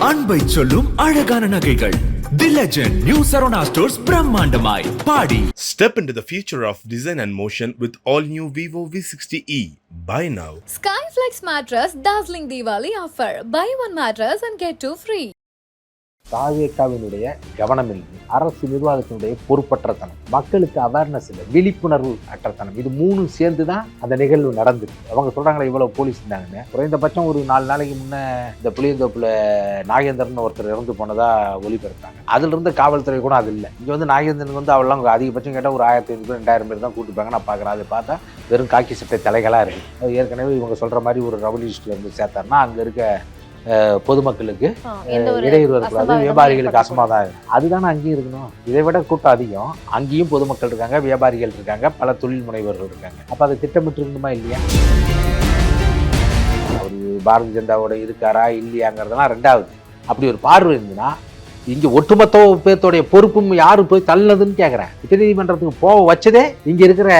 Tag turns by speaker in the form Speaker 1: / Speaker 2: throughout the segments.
Speaker 1: அன்பை சொல்லும் அழகான நகைகள் the legend new Saravana stores பிரம்மாண்டமாய் பாடி
Speaker 2: Step into the future of design and motion with all new Vivo V60e. Buy now.
Speaker 3: Skyflex mattress dazzling Diwali offer. Buy one mattress and get two free.
Speaker 4: தாவேக்காவினுடைய கவனமின்மை அரசு நிர்வாகத்தினுடைய பொறுப்பற்றத்தனம் மக்களுக்கு awareness இல்லை விழிப்புணர்வு அற்றத்தனம். இது மூணும் சேர்ந்து தான் அந்த நிகழ்வு நடந்துருக்கு அவங்க சொல்கிறாங்களே இவ்வளோ போலீஸ் இருந்தாங்கன்னு. குறைந்தபட்சம் ஒரு நாலு நாளைக்கு முன்ன இந்த புளியந்தோப்பில் நாகேந்திரன் ஒருத்தர் இறந்து போனதாக ஒளிபரப்பாங்க. அதுலேருந்து காவல்துறை கூட அது இல்லை. இங்கே வந்து நாகேந்திரனுக்கு வந்து அவெல்லாம் அதிகபட்சம் கேட்டால் ஒரு ஆயிரத்தி ஐநூறு ரெண்டாயிரம் பேர் தான் கூட்டிப்பாங்க நான் பார்க்குறேன். அதை பார்த்தா வெறும் காக்கி சட்டை தலைகளாக இருக்குது ஏற்கனவே இவங்க சொல்கிற மாதிரி ஒரு ரெவல்யூஷன்ல இருந்து சேர்த்தாருன்னா அங்கே இருக்க பொதுமக்களுக்கு இடையூறு
Speaker 5: அசம்பாவிதமும்
Speaker 4: வியாபாரிகளுக்கு. அசமாதானம் அதுதானே அங்கேயும் இருக்கணும். இதை விட கூட்டம் அதிகம். அங்கேயும் பொதுமக்கள் இருக்காங்க வியாபாரிகள் இருக்காங்க பல தொழில் முனைவர்கள் இருக்காங்க. அப்போ அதை திட்டமிட்டு இருக்கணுமா இல்லையா? அவர் பாரதிய ஜனதாவோட இருக்காரா இல்லையாங்கிறதெல்லாம் ரெண்டாவது. அப்படி ஒரு பார்வை இருந்துன்னா இங்க ஒட்டுமொத்த பேர்த்தோடைய பொறுப்பும் யாரு போய் தள்ளினதுன்னு கேட்குறேன் உச்சநீதிமன்றத்துக்கு போக வச்சதே இங்க இருக்கிற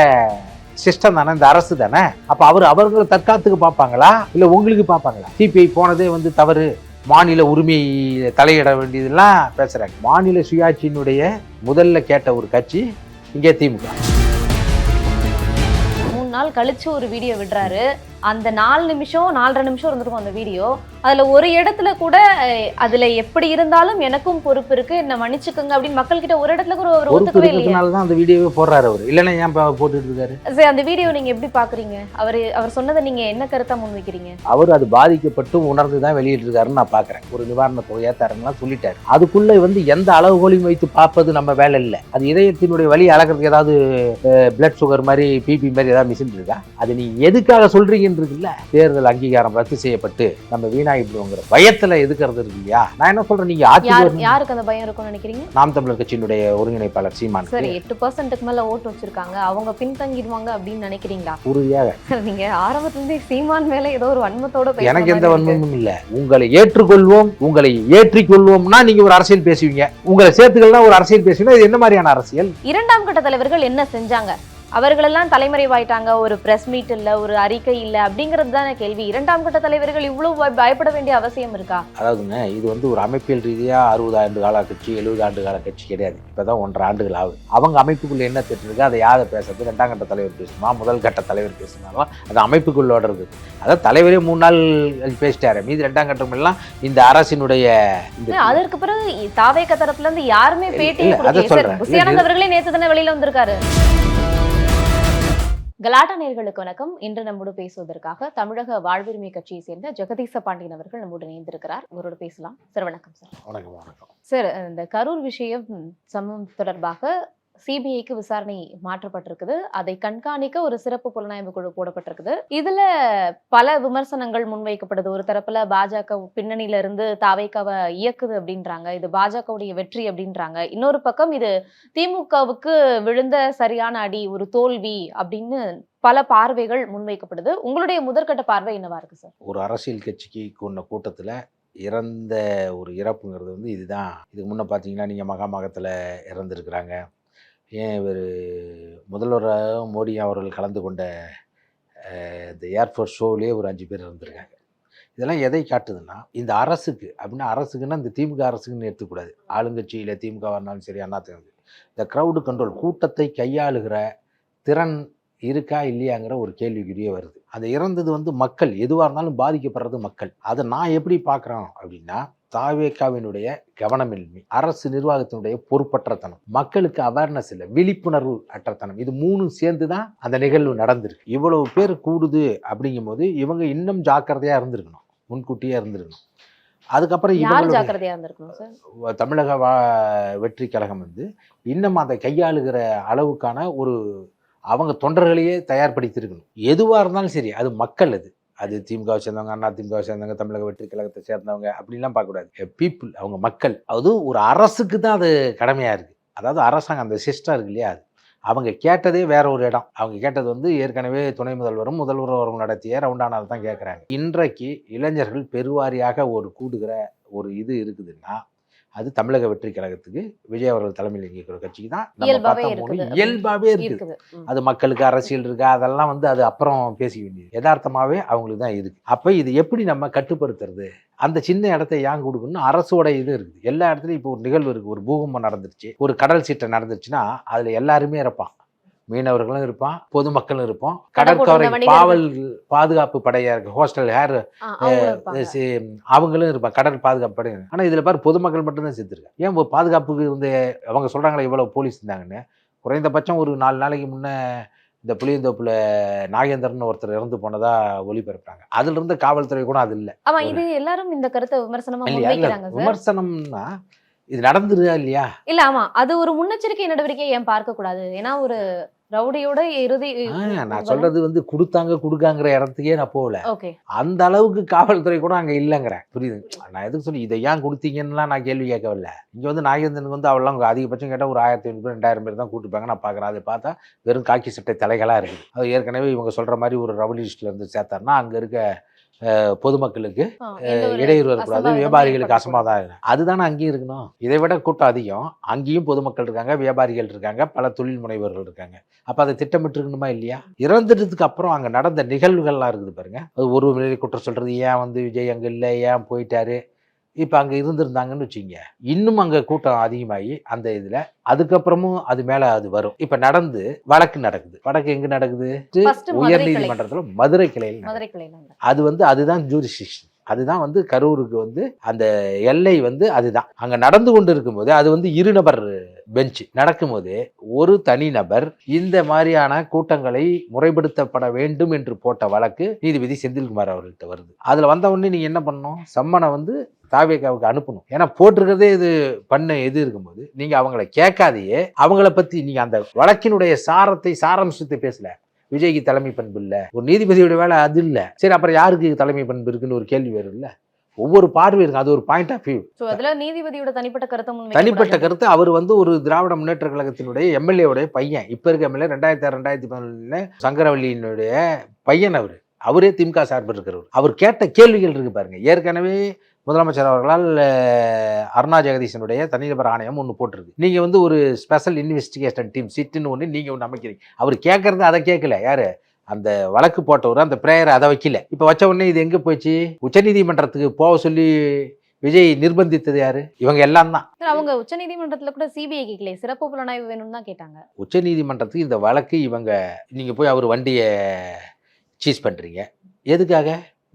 Speaker 4: சிஸ்டம் தானே இந்த அரசு தானே? அப்போ அவர் அவர்களை தற்காத்துக்கு பார்ப்பாங்களா? இல்லை உங்களுக்கு பார்ப்பாங்களா? சிபிஐ போனதே வந்து தவறு. மாநில உரிமை தலையிட வேண்டியதெல்லாம் பேசுகிறாங்க மாநில சுயாட்சியினுடைய முதல்ல கேட்ட ஒரு கட்சி இங்கே திமுக.
Speaker 5: மூணு நாள் கழிச்சு ஒரு வீடியோ விடுறாரு. அந்த நாலு நிமிஷம் நாலரை நிமிஷம் இருந்திருக்கும் அந்த வீடியோ. அதுல ஒரு இடத்துல கூட அதுல எப்படி இருந்தாலும் எனக்கும் பொறுப்பு இருக்கு. என்ன மன்னிச்சுக்கோங்க அப்படின்னு மக்கள் கிட்ட ஒரு இடத்துல கூட அவர்
Speaker 4: பொறுப்பு
Speaker 5: ஒத்துக்கவே இல்லையா.
Speaker 4: தான் அந்த வீடியோவே போடுறாரு அவர். இல்லைன்னா ஏன் போட்டுட்டு இருக்காரு?
Speaker 5: சரி அந்த வீடியோ நீங்க எப்படி பாக்குறீங்க? அவர் அவர் சொன்னதை நீங்க என்ன கருத்தா முன்வைக்கிறீங்க?
Speaker 4: அவர் அது பாதிக்கப்பட்டு உணர்ந்து தான் வெளியிட்டிருக்காருன்னு நான் பார்க்குறேன் ஒரு நிவாரண தொகையா தரேன்லாம் சொல்லிட்டாரு. அதுக்குள்ள வந்து எந்த அளவுகோலையும் வைத்து பார்ப்பது நம்ம வேலை இல்லை. அது இதயத்தினுடைய வலி அளக்கிறதுக்கு ஏதாவது பிளட் சுகர் மாதிரி பிபி மாதிரி ஏதாவது மிஷின் இருக்கா? அது நீ எதுக்காக சொல்றீங்கன்னு இருக்குல்ல தேர்தல் அங்கீகாரம் ரத்து செய்யப்பட்டு நம்ம வீணாகிடுவோங்கிற பயத்துல எதுக்கிறது இருக்கு இல்லையா? நான் என்ன சொல்றேன்? நீங்க.
Speaker 5: யாருக்கு அந்த பயம் இருக்கும்னு நினைக்கிறீங்க?
Speaker 4: நாம் தமிழர் கட்சியினுடைய ஒருங்கிணைப்பாளர் சீமான்
Speaker 5: சரி எட்டு பர்சன்ட்டுக்கு மேல ஓட்டு வச்சிருக்காங்க. அவங்க பின்தங்கிடுவாங்க அப்படின்னு நினைக்கிறீங்களா?
Speaker 4: உறுதியாக.
Speaker 5: நீங்க ஆரம்பத்துல இருந்தே சீமான் மேல ஏதோ ஒரு வன்மத்தோட
Speaker 4: எனக்கு எந்த. வன்மமும் இல்ல. உங்களை ஏற்றுக்கொள்வோம் உங்களை ஏற்றிக்கொள்வோம்னா நீங்க ஒரு அரசியல் பேசுவீங்க. உங்களை சேர்த்துக்கள்னா ஒரு அரசியல் பேசுவீங்கன்னா இது என்ன மாதிரியான அரசியல்?
Speaker 5: இரண்டாம் கட்ட தலைவர்கள் என்ன செஞ்சாங்க? அவர்களெல்லாம் தலைமறைவாயிட்டாங்க. ஒரு பிரஸ் மீட் இல்ல ஒரு அறிக்கை இல்ல அப்படிங்கிறது தானே கேள்வி. இரண்டாம் கட்ட தலைவர்கள் இவ்வளவு பய- பயப்பட வேண்டிய அவசியம் இருக்கா?
Speaker 4: அதாவதுங்க இது வந்து ஒரு அமைப்பியல் ரீதியா அறுபது ஆண்டு கால கட்சி எழுபது ஆண்டு கால கட்சி கிடையாது. இப்பதான் ஒன்றரை ஆண்டுகள் ஆகுது. அவங்க அமைப்புக்குள்ள என்ன திட்டு இருக்கு அதை யாரை பேசுறது? ரெண்டாம் கட்ட தலைவர் பேசணுமா முதல் கட்ட தலைவர் பேசணுமா அது அமைப்புக்குள்ளோட இருக்குது அதாவது தலைவரே மூணு நாள் பேசிட்டாரு. மீதி ரெண்டாம் கட்டம் எல்லாம் இந்த அரசினுடைய
Speaker 5: அதற்கு பிறகு தாவேக்க தரப்புல இருந்து யாருமே
Speaker 4: இல்ல, அதை சொல்றேன்.
Speaker 5: அவர்களே நேத்து தானே வெளியில வந்திருக்காரு. கலாட்டா நேர்களுக்கு வணக்கம். இன்று நம்மோடு பேசுவதற்காக தமிழக வாழ்வுரிமை கட்சியை சேர்ந்த ஜெகதீச பாண்டியன் அவர்கள் நம்மோடு இணைந்திருக்கிறார். அவரோட பேசலாம். சார் வணக்கம் சார்.
Speaker 4: வணக்கம் வணக்கம்.
Speaker 5: சார் இந்த கரூர் விஷயம் சம்பவம் தொடர்பாக சிபிஐக்கு விசாரணை மாற்றப்பட்டிருக்குது. அதை கண்காணிக்க ஒரு சிறப்பு புலனாய்வு குழு போடப்பட்டிருக்குது. இதுல பல விமர்சனங்கள் முன்வைக்கப்படுது. ஒரு தரப்புல பாஜக பின்னணியில இருந்து தாவைக்காவை இயக்குது அப்படின்றாங்க. இது பாஜகவுடைய வெற்றி அப்படின்றாங்க. இன்னொரு பக்கம் இது திமுகவுக்கு விழுந்த சரியான அடி ஒரு தோல்வி அப்படின்னு பல பார்வைகள் முன்வைக்கப்படுது. உங்களுடைய முதற்கட்ட பார்வை என்னவா இருக்கு சார்?
Speaker 4: ஒரு அரசியல் கட்சிக்கு கொண்ட கூட்டத்தில் இறந்த ஒரு இறப்புங்கிறது வந்து இதுதான். இதுக்கு முன்னே பார்த்தீங்கன்னா நீங்கள் மகாமகத்தில் இறந்துருக்குறாங்க. ஏன் இவர் முதல்வராக மோடி அவர்கள் கலந்து கொண்ட இந்த ஏர்ஃபோர்ஸ் ஷோவிலே ஒரு அஞ்சு பேர் இருந்திருக்காங்க. இதெல்லாம் எதை காட்டுதுன்னா இந்த அரசுக்கு அப்படின்னா அரசுக்குன்னா இந்த திமுக அரசுக்குன்னு எடுத்துக்கூடாது. ஆளுங்கட்சியில் திமுக இருந்தாலும் சரி அதிமுக இந்த க்ரௌடு கண்ட்ரோல் கூட்டத்தை கையாளுகிற திறன் இருக்கா இல்லையாங்கிற ஒரு கேள்விக்குரியே வருது. அது இறந்தது வந்து மக்கள் எதுவாக இருந்தாலும் பாதிக்கப்படுறது மக்கள். அதை நான் எப்படி பார்க்குறோம் அப்படின்னா தாவேக்காவினுடைய கவனமின்மை அரசு நிர்வாகத்தினுடைய பொறுப்பற்றத்தனம் மக்களுக்கு அவேர்னஸ் இல்லை விழிப்புணர்வு அற்றத்தனம் இது மூணும் சேர்ந்து தான் அந்த நிகழ்வு நடந்திருக்கு. இவ்வளவு பேர் கூடுது அப்படிங்கும்போது இவங்க இன்னும் ஜாக்கிரதையா இருந்திருக்கணும் முன்கூட்டியே இருந்திருக்கணும். அதுக்கப்புறம் தமிழக வா வெற்றி கழகம் வந்து இன்னும் அதை கையாளுகிற அளவுக்கான ஒரு அவங்க தொண்டர்களையே தயார்படுத்தியிருக்கணும். எதுவாக இருந்தாலும் சரி அது மக்கள் அது. அது திமுகவை சேர்ந்தவங்க அண்ணா திமுகவை சேர்ந்தவங்க தமிழக வெற்றி கழகத்தை சேர்ந்தவங்க அப்படிலாம் பார்க்கக்கூடாது. பீப்புள் அவங்க மக்கள் அதுவும் ஒரு அரசுக்கு தான் அது கடமையாக இருக்குது அதாவது அரசாங்கம் அந்த சிஸ்டம் இருக்கு இல்லையா அது? அவங்க கேட்டதே வேற ஒரு இடம். அவங்க கேட்டது வந்து ஏற்கனவே துணை முதல்வரும் முதல்வரும் அவர்கள் நடத்திய ரவுண்டானால் தான் கேட்குறாங்க இன்றைக்கு இளைஞர்கள் பெருவாரியாக ஒரு கூடுகிற ஒரு இது இருக்குதுன்னா அது தமிழக வெற்றி கழகத்துக்கு விஜய் அவர்கள் தலைமையில் இயங்கிற கட்சிக்கு தான் நம்ம பார்த்தா போனா
Speaker 5: இருக்குது.
Speaker 4: இருக்குது.
Speaker 5: இருக்குது.
Speaker 4: அது மக்களுக்கு அரசியல் இருக்கா? அதெல்லாம் வந்து அது அப்புறம் பேச வேண்டியது. யதார்த்தமாவே அவங்களுக்கு தான் இருக்கு. அப்ப இது எப்படி நம்ம கட்டுப்படுத்துறது? அந்த சின்ன இடத்த ஏன் கொடுக்கணும் அரசோட இது இருக்குது. எல்லா இடத்துலையும் இப்போ ஒரு நிகழ்வு இருக்கு. ஒரு பூகம்பம் நடந்துருச்சு. ஒரு கடல் சீற்றம் நடந்துருச்சுன்னா அதுல எல்லாருமே இருப்பான் மீனவர்களும் இருப்பான் பொதுமக்களும் இருப்போம் கடற்கரை. பாவல் பாதுகாப்பு படையா இருக்கு ஹோஸ்டல் ஹேர்
Speaker 5: ஆ, அவங்களும் இருப்பாங்க.
Speaker 4: கடல் பாதுகாப்பு படை. ஆனா இதுல பாரு பொதுமக்கள் மட்டும்தான் செத்துருக்காங்க. ஏன் பாதுகாப்புக்கு வந்து அவங்க சொல்றாங்களே இவ்வளவு போலீஸ் இருந்தாங்கன்னு? குறைந்தபட்சம் ஒரு நாலு நாளைக்கு முன்ன இந்த புளியந்தோப்புல நாகேந்திரன் ஒருத்தர் இறந்து போனதா ஒளிபரப்புறாங்க. அதுல இருந்து காவல்துறை கூட அது இல்ல.
Speaker 5: ஆமா இது எல்லாரும் இந்த கருத்தை விமர்சனமா
Speaker 4: விமர்சனம்னா இது நடந்துருதா இல்லையா?
Speaker 5: இல்ல ஆமா அது ஒரு முன்னெச்சரிக்கை நடவடிக்கை ஏன் பார்க்க கூடாது ஏன்னா ஒரு ரவுடியோட இறுதி
Speaker 4: நான் சொல்றது வந்து கொடுத்தாங்க கொடுக்காங்கிற இடத்துக்கே நான் போகல. அந்த அளவுக்கு காவல்துறை கூட அங்க இல்லைங்கிறேன். புரியுது? நான் எதுக்கு சொல்லி இதை ஏன் கொடுத்தீங்கன்னுலாம் நான் கேள்வி கேட்கவில்லை. இங்க வந்து நாகேந்திரனுக்கு வந்து அவெல்லாம் அதிகபட்சம் கேட்டால் ஒரு ஆயிரத்தி ஐநூறு ரெண்டாயிரம் பேர் தான் கூட்டுப்பாங்க நான் பார்க்குறேன். அதை பார்த்தா வெறும் காக்கி சட்டை தலைகளா இருக்குது. அது ஏற்கனவே இவங்க சொல்ற மாதிரி ஒரு ரவுடி லிஸ்ட்ல இருந்து சேர்த்தாருன்னா அங்க இருக்க பொதுமக்களுக்கு இடையூறு வரக்கூடாது வியாபாரிகளுக்கு. அசமாதானம் அதுதானே அங்கேயும் இருக்கணும். இதை விட கூட்டம் அதிகம். அங்கேயும் பொதுமக்கள் இருக்காங்க வியாபாரிகள் இருக்காங்க பல தொழில் முனைவர்கள் இருக்காங்க. அப்ப அதை திட்டமிட்டு இருக்கணுமா இல்லையா? இறந்துட்டதுக்கு அப்புறம் அங்க நடந்த நிகழ்வுகள்லாம் இருக்குது பாருங்க. அது ஒரு குற்றம் சொல்றது ஏன் வந்து விஜய் அங்க இல்லை? ஏன் போயிட்டாரு? இப்ப அங்க இருந்திருந்தாங்கன்னு வச்சுங்க இன்னும் அங்க கூட்டம் அதிகமாகி அந்த இதுல அதுக்கப்புறமும் அது மேல அது வரும். இப்ப நடந்து வழக்கு நடக்குது. வழக்கு எங்க நடக்குது?
Speaker 5: First மதுரை
Speaker 4: உயர்
Speaker 5: கிளை.
Speaker 4: நீதிமன்றத்துல மதுரை கிளையில். அது வந்து அதுதான் ஜூரிஸ்டிக்ஷன் அதுதான் வந்து கரூருக்கு வந்து அந்த எல்லை வந்து அதுதான். அங்க நடந்து கொண்டு இருக்கும்போது அது வந்து இருநபர் பெஞ்ச் நடக்கும்போது ஒரு தனிநபர் இந்த மாதிரியான கூட்டங்களை முறைப்படுத்தப்பட வேண்டும் என்று போட்ட வழக்கு நீதிபதி செந்தில்குமார் அவர்கள்ட்ட வருது. அதுல வந்த உடனே நீங்க என்ன பண்ணணும்? சம்மனை வந்து தாவேக்காவுக்கு அனுப்பணும். ஏன்னா போட்டிருக்கிறதே இது பண்ண எது இருக்கும்போது நீங்க அவங்கள கேட்காதையே அவங்கள பத்தி நீங்க அந்த வழக்கினுடைய சாரத்தை சாராம்சத்தை பேசல. விஜய்க்கு தலைமை பண்பு இல்ல. ஒரு நீதிபதியோட வேலை அது இல்ல. சரி அப்புறம் யாருக்கு தலைமை பண்பு இருக்குன்னு ஒரு கேள்வி வரும் இல்ல. ஒவ்வொரு பார்வை இருக்கு. அது ஒரு பாயிண்ட் ஆஃப் வியூ
Speaker 5: அதுல நீதிபதியோட தனிப்பட்ட கருத்தை
Speaker 4: தனிப்பட்ட கருத்து. அவர் வந்து ஒரு திராவிட முன்னேற்ற கழகத்தினுடைய எம்எல்ஏவுடைய பையன். இப்ப இருக்க எம்எல்ஏ ரெண்டாயிரத்தி ஆறு ரெண்டாயிரத்தி பதினொன்னுல சங்கரவள்ளியினுடைய பையன் அவரு. அவரே திமுக சார்பு இருக்கிறவர். அவர் கேட்ட கேள்விகள் இருக்கு பாருங்க. ஏற்கனவே முதலமைச்சர் அவர்களால் அருணா ஜெகதீசனுடைய தனிநபர் ஆணையம் ஒன்று போட்டிருக்கு. நீங்க வந்து ஒரு ஸ்பெஷல் இன்வெஸ்டிகேஷன் டீம் சிட்டுன்னு ஒன்று நீங்க ஒன்று அமைக்கிறீங்க. அவர் கேட்கறது அதை கேட்கல யாரு? அந்த வழக்கு போட்டவர் அந்த பிரேயரை அதை வைக்கல. இப்போ வச்ச உடனே இது எங்க போச்சு? உச்சநீதிமன்றத்துக்கு போக சொல்லி விஜய் நிர்பந்தித்தது யாரு? இவங்க எல்லாம் தான்.
Speaker 5: அவங்க உச்சநீதிமன்றத்துல கூட சிபிஐ கேட்கல சிறப்பு புலனாய்வு வேணும்னு தான் கேட்டாங்க.
Speaker 4: உச்சநீதிமன்றத்துக்கு இந்த வழக்கு இவங்க நீங்கள் போய் அவர் வண்டியை சீஸ் பண்ணுறீங்க எதுக்காக?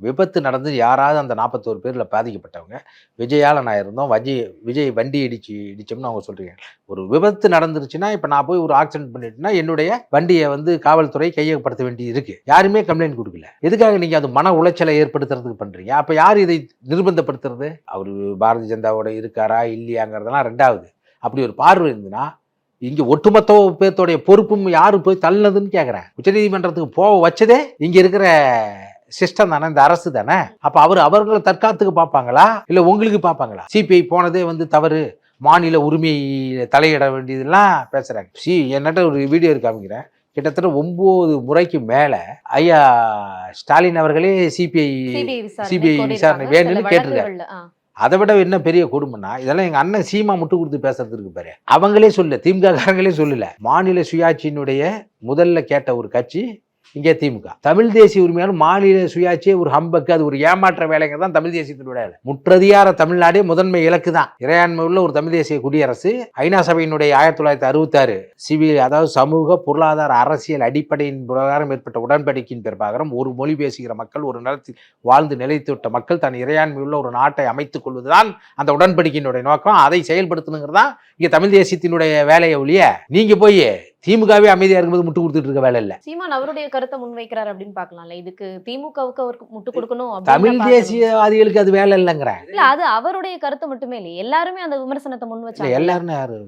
Speaker 4: விபத்து நடந்து யாராவது அந்த நாற்பத்தோரு பேரில் பாதிக்கப்பட்டவங்க விஜயால் நான் இருந்தோம். வஜி விஜய் வண்டி இடிச்சு இடிச்சோம்னு அவங்க சொல்கிறீங்க ஒரு விபத்து நடந்துருச்சுன்னா இப்போ நான் போய் ஒரு ஆக்சிடென்ட் பண்ணிட்டேன்னா என்னுடைய வண்டியை வந்து காவல்துறை கையகப்படுத்த வேண்டியது இருக்குது யாருமே கம்ப்ளைண்ட் கொடுக்கல. எதுக்காக நீங்கள் அது மன உளைச்சலை ஏற்படுத்துறதுக்கு பண்ணுறீங்க அப்போ யார் இதை நிர்பந்தப்படுத்துறது? அவர் பாரதிய ஜனதாவோட இருக்காரா இல்லையாங்கிறதெல்லாம் ரெண்டாவது. அப்படி ஒரு பார்வை இருந்துன்னா இங்க ஒட்டுமொத்த பேர்த்தோடைய பொறுப்பும் யாரு போய் தள்ளினதுன்னு கேக்குறேன். உச்சநீதிமன்றத்துக்கு போக வச்சதே இங்க இருக்கிற சிஸ்டம் தானே இந்த அரசு தானே? அப்ப அவர் அவர்களை தற்காத்துக்கு பார்ப்பாங்களா? இல்ல உங்களுக்கு பார்ப்பாங்களா? சிபிஐ போனதே வந்து தவறு. மாநில உரிமை தலையிட வேண்டியதெல்லாம் பேசுறாங்க. சி என்னட்ட ஒரு வீடியோ காமிக்கிறேன். கிட்டத்தட்ட ஒன்பது முறைக்கு மேல ஐயா ஸ்டாலின் அவர்களே சிபிஐ
Speaker 5: சிபிஐ விசாரணை
Speaker 4: வேணும்னு கேட்டிருக்காரு. அதை விட என்ன பெரிய கொடுமைன்னா இதெல்லாம் எங்க அண்ணன் சீமா முட்டு கொடுத்து பேசுறது இருக்கு பாரு. அவங்களே சொல்ல திமுக காரங்களே சொல்லல. மாநில சுயாட்சியினுடைய முதல்ல கேட்ட ஒரு கட்சி இங்கே திமுக. தமிழ் தேசிய உரிமையாளர் மாநில சுயாட்சியே ஒரு ஹம்பக்கு அது ஒரு ஏமாற்ற வேலைங்க தான் தமிழ் தேசியத்தினுடைய வேலை. முற்றதிகார தமிழ்நாடே முதன்மை இலக்கு தான். இறையாண்மை உள்ள ஒரு தமிழ் தேசிய குடியரசு. ஐநா சபையினுடைய ஆயிரத்தி தொள்ளாயிரத்தி அறுபத்தாறு சிவில் அதாவது சமூக பொருளாதார அரசியல் அடிப்படையின் பிரகாரம் ஏற்பட்ட உடன்படிக்கையின் பிரகாரம் ஒரு மொழி பேசுகிற மக்கள் ஒரு நிலத்தில் வாழ்ந்து நிலைத்துவிட்ட மக்கள் தன் இறையாண்மை உள்ள ஒரு நாட்டை அமைத்துக் கொள்வதுதான் அந்த உடன்படிக்கையினுடைய நோக்கம். அதை செயல்படுத்தணுங்கிறதான் தான் தமிழ் தேசியத்தினுடைய வேலையை ஒழிய நீங்க போய் திமுகவே அமைதியா இருக்கும்போது முட்டு கொடுத்துட்டு இருக்க வேலை இல்ல.
Speaker 5: சீமான் அவருடைய கருத்தை முன்வைக்கிறார் அப்படின்னு பாக்கலாம்ல இதுக்கு திமுகவுக்கு அவருக்கு முட்டு கொடுக்கணும்
Speaker 4: தமிழ். தேசியவாதிகளுக்கு அது வேலை இல்லைங்கிறேன்
Speaker 5: இல்ல அது அவருடைய கருத்து மட்டுமே இல்லையே எல்லாருமே அந்த விமர்சனத்தை முன்
Speaker 4: இல்ல
Speaker 5: வச்சாங்க.
Speaker 4: எல்லாரும் யாரு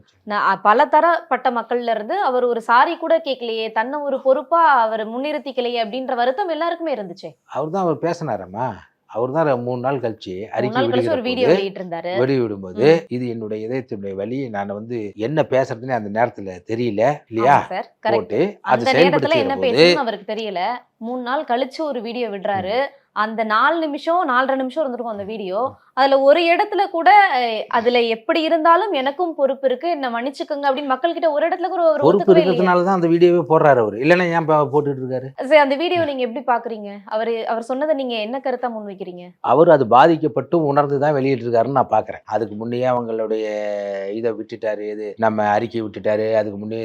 Speaker 5: பல தரப்பட்ட மக்கள்ல இருந்து அவர் ஒரு சாரி கூட கேட்கலையே தன்னை ஒரு பொறுப்பா அவர் முன்னிறுத்திக்கலையே அப்படின்ற வருத்தம் எல்லாருக்குமே இருந்துச்சு.
Speaker 4: அவர் தான் அவர் பேசினாரம்மா. அவர் தான் மூணு நாள் கழிச்சு அறிக்கை
Speaker 5: நாள் கழிச்சு ஒரு வீடியோ
Speaker 4: வெளியிட
Speaker 5: வெளியிட்டு இருந்தாரு
Speaker 4: வெளியிடும்போது இது என்னுடைய இதயத்தினுடைய வழி நான் வந்து என்ன பேசுறதுன்னு அந்த நேரத்துல தெரியல இல்லையா? போட்டு அது செயல்படுத்துகிற
Speaker 5: என்ன அவருக்கு தெரியல. மூணு நாள் கழிச்சு ஒரு வீடியோ விடுறாரு. அந்த நாலு நிமிஷம் நாலரை நிமிஷம் இருந்திருக்கும் அந்த வீடியோ. அதுல ஒரு இடத்துல கூட அதுல எப்படி இருந்தாலும் எனக்கும் பொறுப்பு இருக்கு. என்ன மன்னிச்சுக்கோங்க அப்படின்னு மக்கள் கிட்ட ஒரு இடத்துல கூட ஒரு
Speaker 4: பொறுப்பு. இருக்கிறதுனால தான் அந்த வீடியோவே போடுறாரு அவர். இல்லைன்னா ஏன் போட்டுட்டு இருக்காரு?
Speaker 5: சரி அந்த வீடியோ நீங்க எப்படி பாக்குறீங்க? அவரு அவர் சொன்னதை நீங்க என்ன கருத்தா முன்வைக்கிறீங்க?
Speaker 4: அவர் அது பாதிக்கப்பட்டு உணர்ந்து தான் வெளியிட்டிருக்காருன்னு நான் பார்க்குறேன் அதுக்கு முன்னே அவங்களுடைய இதை விட்டுட்டாரு இது நம்ம அறிக்கை விட்டுட்டாரு. அதுக்கு முன்னே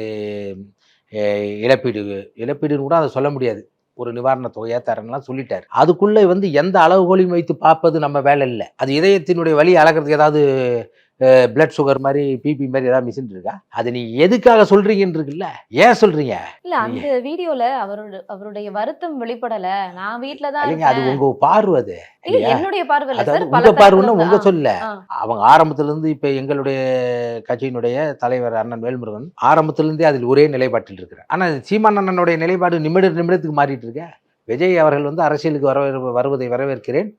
Speaker 4: இழப்பீடு இழப்பீடுன்னு கூட அதை சொல்ல முடியாது. ஒரு நிவாரண தொகையா தரேன்லாம் சொல்லிட்டாரு. அதுக்குள்ள வந்து எந்த அளவுகோலையும் வைத்து பார்ப்பது நம்ம வேலை இல்லை. அது இதயத்தினுடைய வழி அளக்கிறதுக்கு ஏதாவது பிளட் சுகர் மாதிரி பிபி மாதிரி ஏதாவது மிஷின் இருக்கா? அது நீ எதுக்காக சொல்றீங்கன்னு இருக்குல்ல? ஏன் சொல்றீங்க?
Speaker 5: இல்ல அந்த வீடியோல அவரோட அவருடைய வருத்தம் வெளிப்படல. நான் வீட்ல தான்
Speaker 4: இல்லைங்க அது. உங்க பார்வை அது?
Speaker 5: என்னுடைய பார்வை
Speaker 4: உங்க பார்வைன்னா உங்க சொல்ல. அவங்க ஆரம்பத்துல இருந்து இப்ப எங்களுடைய கட்சியினுடைய தலைவர் அண்ணன் வேல்முருகன் ஆரம்பத்துல இருந்தே அதில் ஒரே நிலைப்பாட்டில் இருக்கிறார். ஆனா சீமான் அண்ணனுடைய நிலைப்பாடு நிமிட நிமிடத்துக்கு மாறிட்டு இருக்க. விஜய் அவர்கள் வந்து அரசியலுக்கு வர வருவதை வரவேற்கிறேன்.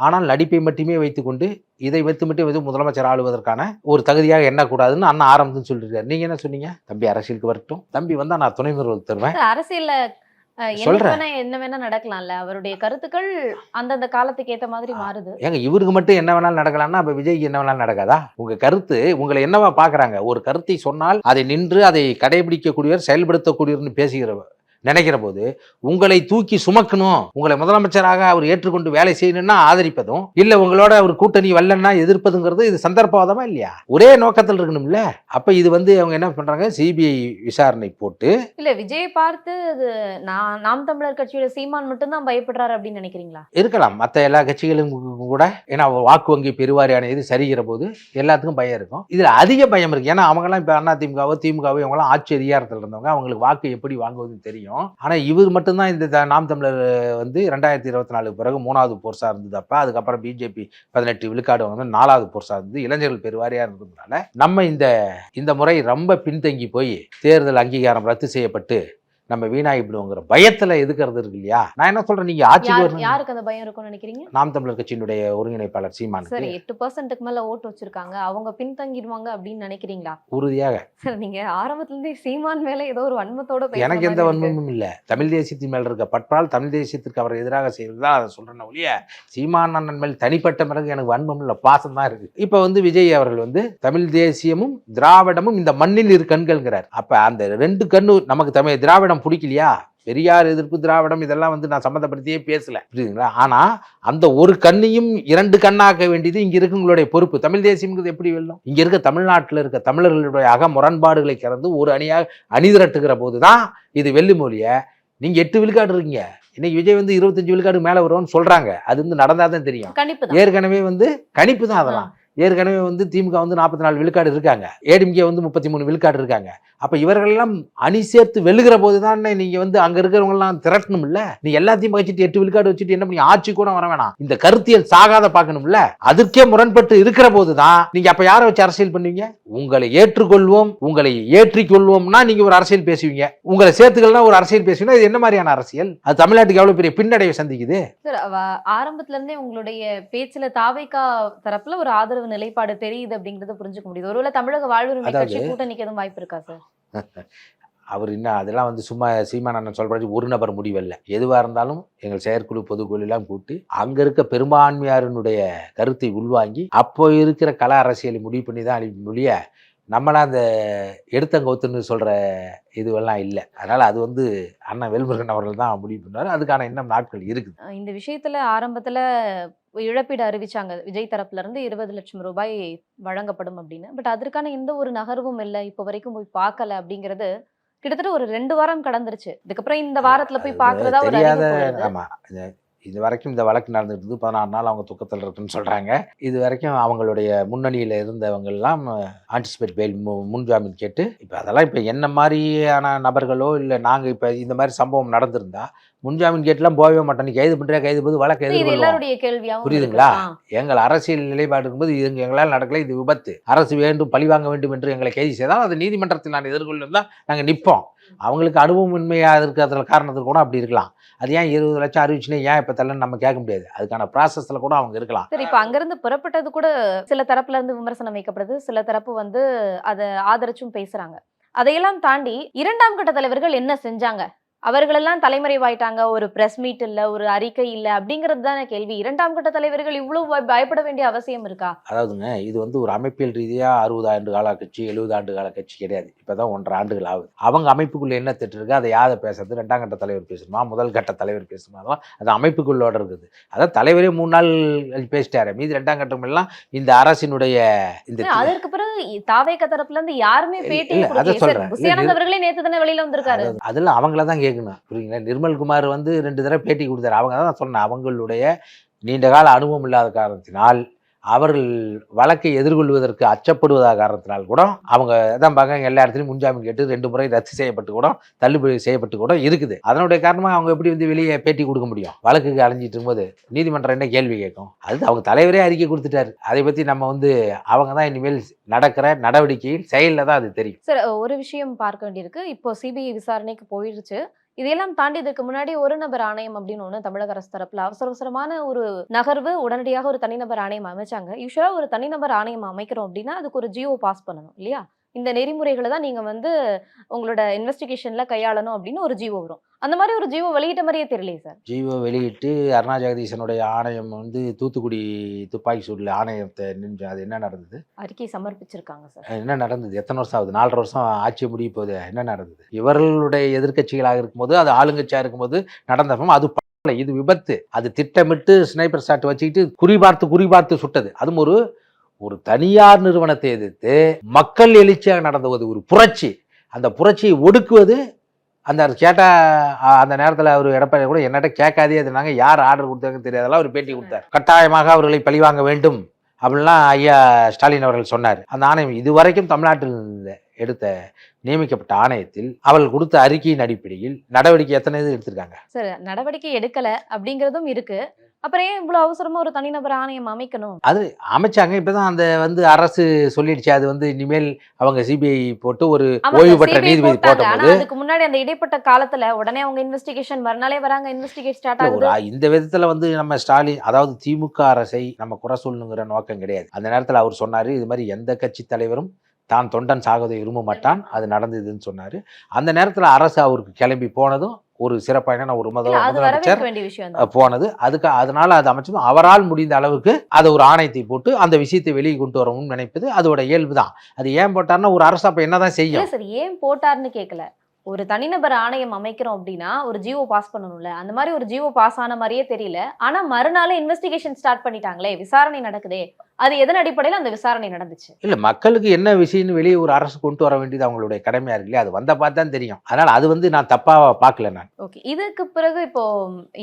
Speaker 4: ஆனால் நடிப்பை மட்டுமே வைத்துக்கொண்டு இதை வைத்து மட்டும் வந்து முதலமைச்சர் ஆளுவதற்கான ஒரு தகுதியாக எண்ணக்கூடாதுன்னு அண்ணன் ஆரம்பத்துன்னு சொல்லிருக்காரு நீங்க என்ன சொன்னீங்க? தம்பி அரசியலுக்கு வரட்டும். தம்பி வந்தா நான் துணை முதல்வர் தருவேன்.
Speaker 5: அஹ், என்ன
Speaker 4: சொல்றேன்.
Speaker 5: வேணா என்ன வேணா நடக்கலாம்ல. அவருடைய கருத்துக்கள் அந்தந்த காலத்துக்கு ஏத்த மாதிரி மாறுது.
Speaker 4: ஏங்க இவருக்கு மட்டும் என்ன வேணாலும் நடக்கலாம்னா அப்ப விஜய்க்கு என்ன வேணாலும் நடக்காதா? உங்க கருத்து உங்களை என்னவா பாக்குறாங்க? ஒரு கருத்தை சொன்னால் அதை நின்று அதை கடைபிடிக்கக்கூடியவர் செயல்படுத்தக்கூடியவர்னு பேசுகிற நினைக்கிற போது உங்களை தூக்கி சுமக்கணும் உங்களை முதலமைச்சராக அவர் ஏற்றுக்கொண்டு வேலை செய்யணும்னா ஆதரிப்பதும் இல்ல உங்களோட அவர் கூட்டணி வரலன்னா எதிர்ப்பதுங்கிறது இது சந்தர்ப்பவாதமா இல்லையா? ஒரே நோக்கத்தில் இருக்கணும்ல. அப்ப இது வந்து அவங்க என்ன பண்றாங்க? சிபிஐ விசாரணை போட்டு
Speaker 5: இல்ல விஜய் பார்த்து அது நான் நாம் தமிழர் கட்சியோட சீமான் மட்டும்தான் பயப்படுறாரு அப்படின்னு நினைக்கிறீங்களா?
Speaker 4: இருக்கலாம். மற்ற எல்லா கட்சிகளும் கூட. ஏன்னா வாக்கு வங்கி பெருவாரியான இது சரிகிற போது எல்லாத்துக்கும் பயம் இருக்கும். இதுல அதிக பயம் இருக்கு. ஏன்னா அவங்கெல்லாம் இப்போ அண்ணா திமுகவோ திமுகவோ இவங்கெல்லாம் ஆட்சி அதிகாரத்தில் இருந்தவங்க. அவங்களுக்கு வாக்கு எப்படி வாங்குவதுன்னு தெரியும். ஆனால் இவர் மட்டும்தான் இந்த த- நாம் தமிழர் வந்து ரெண்டாயிரத்தி இருபத்தி நாலுக்கு பிறகு மூணாவது போர்ஸாக இருந்ததப்ப அதுக்கப்புறம் பிஜேபி பதினெட்டு விழுக்காடு வந்து நாலாவது போர்ஸாக இருந்தது இளைஞர்கள் பெருவாரியாக இருந்ததுனால நம்ம இந்த இந்த முறை ரொம்ப பின்தங்கி போய் தேர்தல் அங்கீகாரம் ரத்து செய்யப்பட்டு நம்ம வீணாகிவிடுவோங்கிற பயத்துல எதுக்கிறது இருக்கு இல்லையா? நான் என்ன சொல்றேன்? நீங்க வரணும்
Speaker 5: யாருக்கு அந்த பயம் இருக்கும்னு நினைக்கிறீங்க?
Speaker 4: நாம் தமிழர் கட்சியினுடைய ஒருங்கிணைப்பாளர்
Speaker 5: சார்
Speaker 4: சீமானுக்கு
Speaker 5: எட்டு பர்சன்ட்டுக்கு மேல ஓட்டு வச்சிருக்காங்க. அவங்க பின்தங்கிடுவாங்க அப்படின்னு நினைக்கிறீங்களா?
Speaker 4: உறுதியாக.
Speaker 5: சார் நீங்க ஆரம்பத்துல இருந்தே சீமான் மேல ஏதோ ஒரு வன்மத்தோட
Speaker 4: எனக்கு எந்த. வன்மமும் இல்லை. தமிழ் தேசியத்தின் மேல் இருக்க பற்றால் தமிழ் தேசியத்திற்கு அவர் எதிராக செய்வது தான் அதை சொல்றேன் ஒழிய சீமான் அண்ணன் மேல் தனிப்பட்ட பிறகு எனக்கு வன்மம் இல்லை பாசம் தான் இருக்கு. இப்போ வந்து விஜய் அவர்கள் வந்து தமிழ் தேசியமும் திராவிடமும் இந்த மண்ணில் இரு கண்கள்ங்கிறார். அப்ப அந்த ரெண்டு கண்ணு நமக்கு தமிழ் திராவிடம் பிடிக்கலையா? பெரியார் எதிர்ப்பு திராவிடம் இதெல்லாம் வந்து நான் சம்மந்தப்படுத்தியே பேசல. புரியுதுங்களா? ஆனா அந்த ஒரு கண்ணையும் இரண்டு கண்ணாக்க வேண்டியது இங்க இருக்குங்களுடைய பொறுப்பு. தமிழ் தேசியம்ங்கிறது எப்படி வெல்லும்? இங்க இருக்க தமிழ்நாட்டில் இருக்க தமிழர்களுடைய அக முரண்பாடுகளை கடந்து ஒரு அணியாக அணிதிரட்டுகிற போதுதான் இது வெல்லுமொழிய நீங்க எட்டு விழுக்காடு இருக்கீங்க. இன்னைக்கு விஜய் வந்து இருபத்தஞ்சு விழுக்காடு மேல வரும்னு சொல்றாங்க. அது வந்து நடந்தாதான் தெரியும்.
Speaker 5: கணிப்பு தான்
Speaker 4: ஏற்கனவே வந்து கணிப்பு தான் அதெல்லாம். ஏற்கனவே வந்து திமுக வந்து நாற்பத்தி நாலு விழுக்காடு இருக்காங்க. ஏடிஎம்கே வந்து முப்பத்தி மூணு விழுக்காடு இருக்காங்க. அப்போ இவர்களெல்லாம் அணி சேர்த்து வெளுகிற போது தானே நீங்கள் வந்து அங்கே இருக்கிறவங்கலாம் திரட்டணும் இல்லை நீ எல்லாத்தையும் வச்சுட்டு எட்டு விழுக்காடு வச்சுட்டு என்ன பண்ணி ஆட்சி கூட வர வேணாம். இந்த கருத்தியல் சாகாத பார்க்கணும்ல? அதற்கே முரண்பட்டு இருக்கிற போது தான் நீங்கள் அப்போ யாரை வச்சு அரசியல் பண்ணுவீங்க? உங்களை ஏற்றுக்கொள்வோம் உங்களை ஏற்றிக்கொள்வோம்னா நீங்கள் ஒரு அரசியல் பேசுவீங்க. உங்களை சேர்த்துக்கள்னா ஒரு அரசியல் பேசுவீங்கன்னா இது என்ன மாதிரியான அரசியல்? அது தமிழ்நாட்டுக்கு எவ்வளோ பெரிய பின்னடைவை சந்திக்குது?
Speaker 5: சார் ஆரம்பத்துல இருந்தே உங்களுடைய பேச்சில் தாவைக்கா தரப்புல ஒரு ஆதரவு நிலைப்பாடு தெரியுது அப்படிங்கறத புரிஞ்சுக்க முடியுது. ஒருவேளை தமிழக வாழ்வுரிமை கட்சி கூட்டணிக்கு எதுவும் வாய்ப்பு இருக்கா சார்
Speaker 4: அவர் இன்னும் அதெல்லாம் வந்து சும்மா சீமான் அண்ணன் சொல்றது ஒரு நபர் முடிவல்ல. எதுவாக இருந்தாலும் எங்கள் செயற்குழு பொதுக்குழு எல்லாம் கூட்டி அங்க இருக்க பெரும்பான்மையாரினுடைய கருத்தை உள்வாங்கி அப்போ இருக்கிற கல அரசியலை முடிவு பண்ணி தான் அனுப்பி முடிய நம்மளாம் அந்த எடுத்தங்கௌத்துன்னு சொல்ற இதுவெல்லாம் இல்லை. அதனால அது வந்து அண்ணன் வேல்முருகன் அவர்கள் தான் முடிவு பண்ணாரு. அதுக்கான இன்னும் நாட்கள் இருக்குது.
Speaker 5: இந்த விஷயத்துல ஆரம்பத்துல இழப்பீடு அறிவிச்சாங்க. விஜய் தரப்புல இருந்து இருபது லட்சம் ரூபாய் வழங்கப்படும் அப்படின்னு. பட் அதற்கான எந்த ஒரு நகர்வும் இல்லை. இப்போ வரைக்கும் போய் பார்க்கல அப்படிங்கிறது கிட்டத்தட்ட ஒரு ரெண்டு வாரம் கடந்துருச்சு. இதுக்கப்புறம் இந்த வாரத்துல போய் பாக்குறதா ஒரு.
Speaker 4: ஆமா. இது- வரைக்கும் இந்த வழக்கு நடந்துட்டு பதினாறு நாள் அவங்க துக்கத்தில் இருக்குன்னு சொல்றாங்க. இது வரைக்கும் அவங்களுடைய முன்னணியில இருந்தவங்க எல்லாம் ஆன்டிசிபேட் பெயில் முன்ஜாமீன் கேட்டு இப்போ அதெல்லாம் இப்போ என்ன மாதிரியான நபர்களோ இல்லை நாங்க இப்போ இந்த மாதிரி சம்பவம் நடந்திருந்தா முன்ஜாமீன் கேட்டுலாம் போகவே மாட்டோம். நீ கைது பண்றியா கைது போது வழக்கு
Speaker 5: கேள்வியாவும்
Speaker 4: புரியுதுங்களா? எங்கள் அரசியல் நிலைப்பாடு இருக்கும்போது இது எங்களால் நடக்கல இது விபத்து. அரசு வேண்டும் பழிவாங்க வேண்டும் என்று எங்களை கைது செய்தால் அது நீதிமன்றத்தில் நான் எதிர்கொள்ளும் தான் நாங்கள் நிற்போம். அவங்களுக்கு அனுபவமின்மையாக இருக்கிறதுல காரணத்துக்கு கூட அப்படி இருக்கலாம். அது ஏன் இருபது லட்சம் அறிவிச்சுனே ஏன் இப்போ தரலன்னு நம்ம கேட்க முடியாது. அதுக்கான ப்ராசஸில் கூட அவங்க இருக்கலாம்.
Speaker 5: சரி இப்போ அங்கேருந்து புறப்பட்டது கூட சில தரப்புல இருந்து விமர்சனம் வைக்கப்படுது. சில தரப்பு வந்து அதை ஆதரிச்சும் பேசுறாங்க. அதையெல்லாம் தாண்டி இரண்டாம் கட்ட தலைவர்கள் என்ன செஞ்சாங்க? அவர்களெல்லாம் தலைமறைவாயிட்டாங்க. ஒரு பிரஸ் மீட் இல்ல ஒரு அறிக்கை இல்ல அப்படிங்கிறது தானே கேள்வி. இரண்டாம் கட்ட தலைவர்கள் இவ்வளவு பய- பயப்பட வேண்டிய அவசியம் இருக்கா?
Speaker 4: அதாவதுங்க இது வந்து ஒரு அமைப்பியல் ரீதியாக அறுபது ஆண்டு கால கட்சி எழுபது ஆண்டு கால கட்சி கிடையாது. இப்போ தான் ஒன்றரை ஆண்டுகள் ஆகுது. அவங்க அமைப்புக்குள்ள என்ன திட்டு இருக்கு அதை யாரை பேசுறது? ரெண்டாம் கட்ட தலைவர் பேசணுமா? முதல் கட்ட தலைவர் பேசணுமா? அதெல்லாம் அது அமைப்புக்குள்ளோட இருக்குது. அதான் தலைவரே மூணு நாள் பேசிட்டாரு மீதி ரெண்டாம் கட்டம் எல்லாம் இந்த அரசினுடைய இந்த
Speaker 5: அதற்கு பிறகு தாவேக தரப்புல இருந்து யாருமே பேட்டி
Speaker 4: அதை சொல்றேன்.
Speaker 5: அவர்களே நேத்து தானே வெளியில வந்திருக்காரு.
Speaker 4: அதில் அவங்கள தான் கேட்கணும் புரியுங்களா நிர்மல்குமார் வந்து ரெண்டு தடவை பேட்டி கொடுத்தாரு. அவங்க தான் நான் சொன்னேன் அவங்களுடைய நீண்ட கால அனுபவம் இல்லாத காரணத்தினால் அவர்கள் வழக்கை எதிர்கொள்வதற்கு அச்சப்படுவதாக காரணத்தினால் கூட அவங்க தான் பார்க்க எல்லா இடத்துலையும் முன்ஜாமீன் கேட்டு ரெண்டு முறை ரத்து செய்யப்பட்டு கூட தள்ளுபடி செய்யப்பட்டு கூட இருக்குது. அதனுடைய காரணமாக அவங்க எப்படி வந்து வெளியே பேட்டி கொடுக்க முடியும்? வழக்குக்கு அலைஞ்சிட்டு இருக்கும்போது நீதிமன்றம் என்ன கேள்வி கேட்கும்? அது அவங்க தலைவரே அறிக்கை கொடுத்துட்டாரு. அதை பற்றி நம்ம வந்து அவங்க தான் இனிமேல் நடக்கிற நடவடிக்கையில் செயலில் தான் அது தெரியும்.
Speaker 5: சார் ஒரு விஷயம் பார்க்க வேண்டியிருக்கு. இப்போ சிபிஐ விசாரணைக்கு போயிடுச்சு இதையெல்லாம் தாண்டி இதற்கு முன்னாடி ஒரு நபர் ஆணையம் அப்படின்னு ஒன்று தமிழக அரசு தரப்புல அவசர அவசரமான ஒரு நகர்வு உடனடியாக ஒரு தனிநபர் ஆணையம் அமைச்சாங்க. யூஸ்வலாக ஒரு தனிநபர் ஆணையம் அமைக்கிறோம் அப்படின்னா அதுக்கு ஒரு ஜியோ பாஸ் பண்ணணும் இல்லையா? இந்த நெறிமுறைகளை தான் நீங்க வந்து உங்களோட இன்வெஸ்டிகேஷன்ல கையாளணும் அப்படின்னு ஒரு ஜியோ வரும். அந்த மாதிரி ஒரு ஜியோ வெளியிட்ட மாதிரியே தெரியலையே சார்.
Speaker 4: ஜீவோ வெளியிட்டு அருணா ஜெகதீசனுடைய ஆணையம் வந்து தூத்துக்குடி துப்பாக்கி சூடில் ஆணையத்தை நின்று அது என்ன நடந்தது?
Speaker 5: அறிக்கை சமர்ப்பிச்சிருக்காங்க சார்.
Speaker 4: என்ன நடந்தது? எத்தனை வருஷம் ஆகுது? நாலரை வருஷம் ஆட்சி முடிய போகுது. என்ன நடந்தது? இவர்களுடைய எதிர்க்கட்சிகளாக இருக்கும்போது அது ஆளுங்கட்சியாக இருக்கும்போது நடந்த சம்பவம் அது இது விபத்து. அது திட்டமிட்டு ஸ்னைப்பர் ஷாட் வச்சுக்கிட்டு குறிபார்த்து குறிபார்த்து சுட்டது. அதுவும் ஒரு ஒரு தனியார் நிறுவனத்தை எதிர்த்து மக்கள் எழுச்சியாக நடந்துவது ஒரு புரட்சி. அந்த புரட்சியை ஒடுக்குவது அந்த கேட்டா அந்த நேரத்தில் அவர் எடப்பாடி கூட என்னட்ட கேட்காதே இருந்தாங்க யார் ஆர்டர் கொடுத்தாங்கன்னு தெரியாதெல்லாம் ஒரு பேட்டி கொடுத்தார். கட்டாயமாக அவர்களை பழிவாங்க வேண்டும் அப்படின்லாம் ஐயா ஸ்டாலின் அவர்கள் சொன்னார். அந்த ஆணையம் இதுவரைக்கும் தமிழ்நாட்டில் எடுத்த நியமிக்கப்பட்ட ஆணையத்தில் அவள் கொடுத்த அறிக்கையின் அடிப்படையில் நடவடிக்கை எத்தனை இது எடுத்திருக்காங்க?
Speaker 5: சார் நடவடிக்கை எடுக்கல அப்படிங்கிறதும் இருக்கு. அப்புறம் ஏன் இவ்வளவு அவசரமா ஒரு தனிநபர் ஆணையம் அமைக்கணும்?
Speaker 4: அது அமைச்சாங்க. இப்பதான் அந்த வந்து அரசு சொல்லிடுச்சு. அது வந்து இனிமேல் அவங்க சிபிஐ போட்டு ஒரு ஓய்வு பெற்ற நீதிபதி போட்டபோது
Speaker 5: அதுக்கு முன்னாடி அந்த இடைப்பட்ட காலத்துல உடனே அவங்க இன்வெஸ்டிகேஷன் மறுநாளே வராங்க. இன்வெஸ்டிகேட் ஸ்டார்ட் ஆகுது.
Speaker 4: இந்த விதத்துல வந்து நம்ம ஸ்டாலின் அதாவது திமுக அரசை நம்ம குறை சொல்லணுங்கிற நோக்கம் கிடையாது. அந்த நேரத்துல அவர் சொன்னாரு இது மாதிரி எந்த கட்சி தலைவரும் தான் தொண்டன் சாகுவதை விரும்ப மாட்டான். அது நடந்ததுன்னு சொன்னாரு. அந்த நேரத்துல அரசு அவருக்கு கிளம்பி போனதும் ஒரு சிறப்பான ஒரு
Speaker 5: அது
Speaker 4: முதலமைச்சர் போனது. அதுக்கு அதனால அது அமைச்சதும் அவரால் முடிந்த அளவுக்கு அதை ஒரு ஆணையத்தை போட்டு அந்த விஷயத்தை வெளியே கொண்டு வரணும்னு நினைப்பது அதோட இயல்பு தான் அது ஏன் போட்டாருன்னா ஒரு அரசு அப்ப என்னதான் செய்யும்?
Speaker 5: சார் ஏன் போட்டாருன்னு கேட்கல ஒரு தனிநபர் ஆணையம் அமைக்கிறோம் அப்படின்னா ஒரு ஜியோ பாஸ் பண்ணணும்ல. அந்த மாதிரி ஒரு ஜியோ பாஸ் ஆன மாதிரியே தெரியல. ஆனா மறுநாளே இன்வெஸ்டிகேஷன் ஸ்டார்ட் பண்ணிட்டாங்களே விசாரணை நடக்குதே. அது எதன் அடிப்படையில் அந்த விசாரணை நடந்துச்சு?
Speaker 4: இல்ல மக்களுக்கு என்ன விஷயம்னு வெளியே ஒரு அரசு கொண்டு வர வேண்டியது அவங்களுடைய கடமையா இருக்கு இல்லையா? அது வந்த தான் தெரியும். அதனால அது வந்து நான் தப்பா பார்க்கல நான்.
Speaker 5: ஓகே இதுக்கு பிறகு இப்போ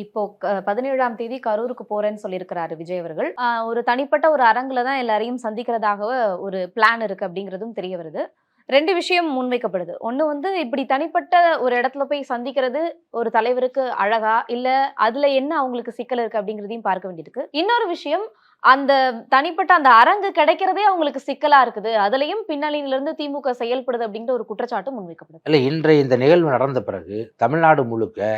Speaker 5: இப்போ பதினேழாம் தேதி கரூருக்கு போறேன்னு சொல்லியிருக்கிறாரு விஜய் அவர்கள். ஒரு தனிப்பட்ட ஒரு அரங்குல தான் எல்லாரையும் சந்திக்கிறதாக ஒரு பிளான் இருக்கு அப்படிங்கிறதும் தெரிய வருது. ரெண்டு விஷயம் முன்வைக்கப்படுது. ஒன்று வந்து இப்படி தனிப்பட்ட ஒரு இடத்துல போய் சந்திக்கிறது ஒரு தலைவருக்கு அழகா இல்லை அதில் என்ன அவங்களுக்கு சிக்கல் இருக்குது அப்படிங்கிறதையும் பார்க்க வேண்டியிருக்கு. இன்னொரு விஷயம் அந்த தனிப்பட்ட அந்த அரங்கு கிடைக்கிறதே அவங்களுக்கு சிக்கலா இருக்குது. அதுலயும் பின்னணியிலிருந்து திமுக செயல்படுது அப்படிங்கிற ஒரு குற்றச்சாட்டு முன்வைக்கப்படுது
Speaker 4: இல்லை இன்றைய இந்த நிகழ்வு நடந்த பிறகு தமிழ்நாடு முழுக்க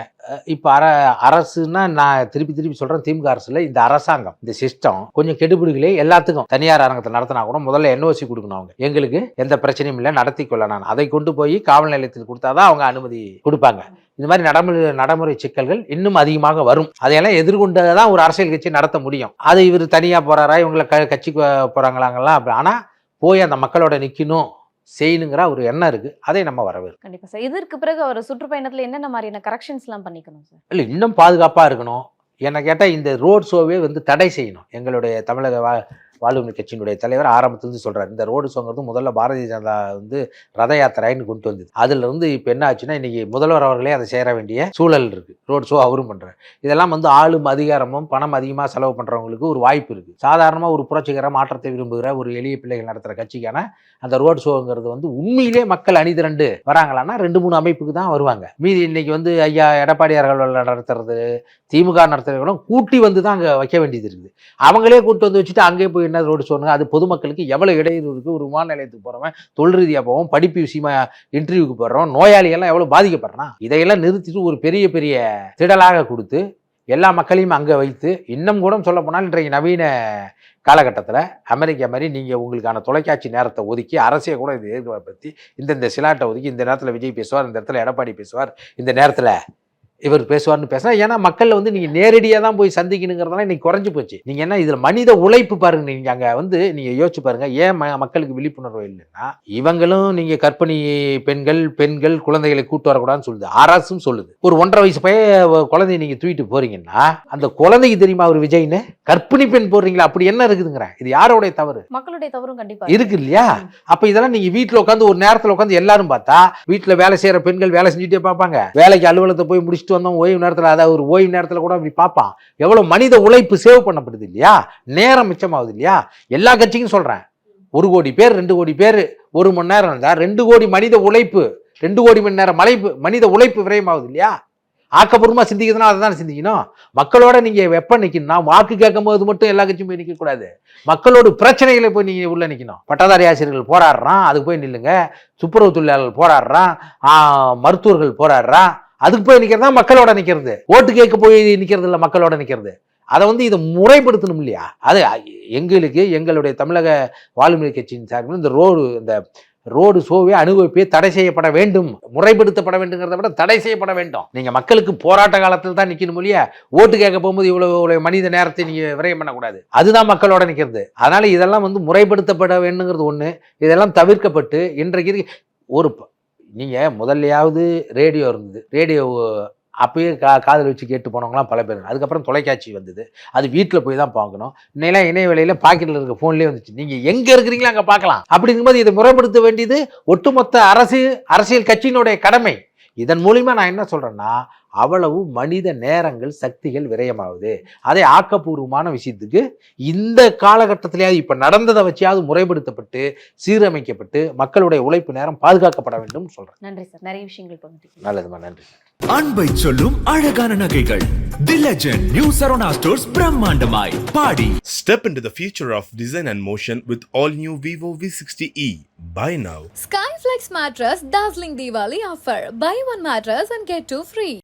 Speaker 4: இப்போ அர அரசுன்னா நான் திருப்பி திருப்பி சொல்றேன் திமுக அரசுல இந்த அரசாங்கம் இந்த சிஸ்டம் கொஞ்சம் கெடுபிடிகளே எல்லாத்துக்கும். தனியார் அரங்கத்தை நடத்தினா கூட முதல்ல என்ஓசி கொடுக்கணும் அவங்க. எங்களுக்கு எந்த பிரச்சனையும் இல்லை நடத்தி கொள்ள நான். அதை கொண்டு போய் காவல் நிலையத்தில் கொடுத்தாதான் அவங்க அனுமதி கொடுப்பாங்க. இந்த மாதிரி நடைமுறை நடைமுறை சிக்கல்கள் இன்னும் அதிகமாக வரும். அதையெல்லாம் எதிர்கொண்டு தான் ஒரு அரசியல் கட்சி நடத்த முடியும். அது இவர் தனியா போறாரா? இவங்களை க கட்சிக்கு போறாங்களாங்கலாம் அப்படி. ஆனா போய் அந்த மக்களோட நிக்கணும் செய்யணுங்கிற ஒரு எண்ணம் இருக்கு. அதை நம்ம வரவேற்கிறோம்
Speaker 5: கண்டிப்பா சார். இதற்கு பிறகு அவர் சுற்றுப்பயணத்துல என்னென்ன மாதிரியான கரெக்ஷன்ஸ் எல்லாம் பண்ணிக்கணும் சார்?
Speaker 4: இல்லை இன்னும் பாதுகாப்பாக இருக்கணும். என்ன கேட்டால் இந்த ரோட் ஷோவே வந்து தடை செய்யணும். எங்களுடைய தமிழக வாழ்வுரிமை கட்சியினுடைய தலைவர் ஆரம்பத்துலேருந்து சொல்கிறார் இந்த ரோடு ஷோங்கிறது முதல்ல பாரதிய ஜனதா வந்து ரத யாத்திரைன்னு கொண்டு வந்தது. அதுல இருந்து இப்போ என்ன ஆச்சுன்னா இன்னைக்கு முதல்வர் அவர்களே அதை சேர வேண்டிய சூழல் இருக்குது ரோடு ஷோ அவரும் பண்ணுறேன் இதெல்லாம் வந்து ஆளும் அதிகாரமும் பணம் அதிகமாக செலவு பண்ணுறவங்களுக்கு ஒரு வாய்ப்பு இருக்குது சாதாரணமாக ஒரு புரட்சிகர மாற்றத்தை விரும்புகிற ஒரு எளிய பிள்ளைகள் நடத்துகிற கட்சிக்கான அந்த ரோடு ஷோங்கிறது வந்து உண்மையிலே மக்கள் அணிதிரண்டு வராங்களான்னா ரெண்டு மூணு அமைப்புக்கு தான் வருவாங்க. மீதி இன்னைக்கு வந்து ஐயா எடப்பாடியார்கள் நடத்துறது திமுக நடத்துறவங்களும் கூட்டி வந்து தான் அங்கே வைக்க வேண்டியது இருக்குது. அவங்களே கூட்டு வந்து வச்சுட்டு அங்கேயே போய் என்ன ரோடு சொன்னாங்க? அது பொதுமக்களுக்கு எவ்வளோ இடையூறு ஒரு விமான நிலையத்துக்கு போகிறவன் தொழில் ரீதியாக போவோம் படிப்பு விஷயமா இன்டர்வியூக்கு போடுறோம் நோயாளிகள்லாம் எவ்வளோ பாதிக்கப்படுறான்? இதையெல்லாம் நிறுத்திட்டு ஒரு பெரிய பெரிய திடலாக கொடுத்து எல்லா மக்களையும் அங்கே வைத்து இன்னும் கூட சொல்ல போனால் இன்றைக்கு நவீன காலகட்டத்தில் அமெரிக்கா மாதிரி நீங்கள் உங்களுக்கான தொலைக்காட்சி நேரத்தை ஒதுக்கி அரசியை கூட இது ஏற்படுத்தி இந்தந்த சிலாட்டை ஒதுக்கி இந்த நேரத்தில் விஜய் பேசுவார் இந்த இடத்துல எடப்பாடி பேசுவார் இந்த நேரத்தில் இவர் பேசுவார்னு பேசினா ஏன்னா மக்கள்ல வந்து நீங்கள் நேரடியாக தான் போய் சந்திக்கணுங்கிறதெல்லாம் இன்னைக்கு குறைஞ்சு போச்சு. நீங்கள் என்ன இதில் மனித உழைப்பு பாருங்க நீங்கள் அங்கே வந்து நீங்கள் யோசிச்சு பாருங்க ஏன் ம- மக்களுக்கு விழிப்புணர்வு இல்லைன்னா இவங்களும் நீங்கள் கர்ப்பிணி பெண்கள் பெண்கள் குழந்தைகளை கூட்டு வரக்கூடாதுன்னு சொல்லுது. அரசும் சொல்லுது. ஒரு ஒன்றரை வயசு பையன் குழந்தைய நீங்கள் தூக்கிட்டு போறீங்கன்னா அந்த குழந்தைக்கு தெரியுமா அவர் விஜய்னு? கர்ப்பிணி பெண் போடுறீங்களா? அப்படி என்ன இருக்குதுங்கிறேன் இது யாரோடைய தவறு?
Speaker 5: மக்களுடைய தவறும் கண்டிப்பா
Speaker 4: இருக்கு. இல்லையா? அப்ப இதெல்லாம் நீங்க வீட்ல உட்காந்து ஒரு நேரத்துல உட்காந்து எல்லாரும் பார்த்தா வீட்ல வேலை செய்யற பெண்கள் வேலை செஞ்சுட்டே பார்ப்பாங்க. வேலைக்கு அலுவலகத்தை போய் முடிச்சுட்டு வந்தோம் ஓய்வு நேரத்தில் அதாவது ஒரு ஓய்வு நேரத்தில் கூட அப்படி பார்ப்பான் எவ்வளோ மனித உழைப்பு சேவ் பண்ணப்படுது இல்லையா? நேரம் மிச்சமாகுது இல்லையா? எல்லா கட்சிக்கும் சொல்கிறேன் ஒரு கோடி பேர் ரெண்டு கோடி பேர் ஒரு மணி நேரம் இருந்தால் ரெண்டு கோடி மனித உழைப்பு ரெண்டு கோடி மணி நேரம் மலைப்பு மனித உழைப்பு விரயமாகுது இல்லையா? ஆக்கப்பூர்வமாக சிந்திக்கிறதுனா அதை தான் சிந்திக்கணும். மக்களோட நீங்கள் எப்ப நிக்கணும்னா வாக்கு கேட்கும் போது மட்டும் எல்லா கட்சியும் போய் நிற்கக்கூடாது மக்களோட பிரச்சனைகளை போய் நீங்கள் உள்ளே நிற்கணும் பட்டதாரி ஆசிரியர்கள் போராடுறான் அதுக்கு போய் நில்லுங்க. துப்புரவு தொழிலாளர்கள் போராடுறான் மருத்துவர்கள் போராடுறான். அதுக்கு போய் நிற்கிறதா தான் மக்களோட நிற்கிறது ஓட்டு கேட்க போய் நிற்கிறது இல்லை மக்களோட நிற்கிறது அதை வந்து இதை முறைப்படுத்தணும் இல்லையா? அது எங்களுக்கு எங்களுடைய தமிழக வாழ்மொழி கட்சியின் சார்பில் இந்த ரோடு இந்த ரோடு சோவே அனுபவிப்பே தடை செய்யப்பட வேண்டும். முறைப்படுத்தப்பட வேண்டுங்கிறத விட தடை செய்யப்பட வேண்டும். நீங்கள் மக்களுக்கு போராட்ட காலத்தில் தான் நிற்கணும் இல்லையா? ஓட்டு கேட்க போகும்போது இவ்வளோ இவ்வளோ மனித நேரத்தை நீங்கள் விரயம் பண்ணக்கூடாது. அதுதான் மக்களோட நிற்கிறது அதனால் இதெல்லாம் வந்து முறைப்படுத்தப்பட வேண்டுங்கிறது ஒன்று இதெல்லாம் தவிர்க்கப்பட்டு இன்றைக்கு ஒரு நீங்கள் முதல்லையாவது ரேடியோ இருந்தது. ரேடியோ அப்பயே கா காதில் வச்சு கேட்டு போனவங்களாம் பல பேர். அதுக்கப்புறம் தொலைக்காட்சி வந்தது. அது வீட்டில் போய் தான் பார்க்கணும். இன்னையெல்லாம் இணையவேளையில் பாக்கெட்டில் இருக்க ஃபோன்லேயே வந்துச்சு. நீங்கள் எங்கே இருக்கிறீங்களோ அங்கே பார்க்கலாம். அப்படிங்கும்போது இதை முறைப்படுத்த வேண்டியது ஒட்டுமொத்த அரசு அரசியல் கட்சியினுடைய கடமை. இதன் மூலிமா நான் என்ன சொல்கிறேன்னா அவ்வளவு மனித நேரங்கள் சக்திகள் விரயமாகுது அதை ஆக்கப்பூர்வமான விஷயத்துக்கு இந்த காலகட்டத்திலேயாவது இப்ப நடந்ததை வச்சியாவது முறைப்படுத்தப்பட்டு சீரமைக்கப்பட்டு மக்களுடைய உழைப்பு நேரம் பாதுகாக்கப்பட வேண்டும் சொல்றேன்
Speaker 5: நன்றி சார் நிறைய விஷயங்கள்
Speaker 4: நல்லதுமா நன்றி
Speaker 1: அன்பை சொல்லும் அழகான நகைகள் the legend new Saravana stores பிரம்மாண்டமாய் பாடி
Speaker 2: Step into the future of design and motion with all new Vivo V60e. Buy now.
Speaker 3: Skyflex mattress dazzling Diwali offer. Buy one mattress and get two free.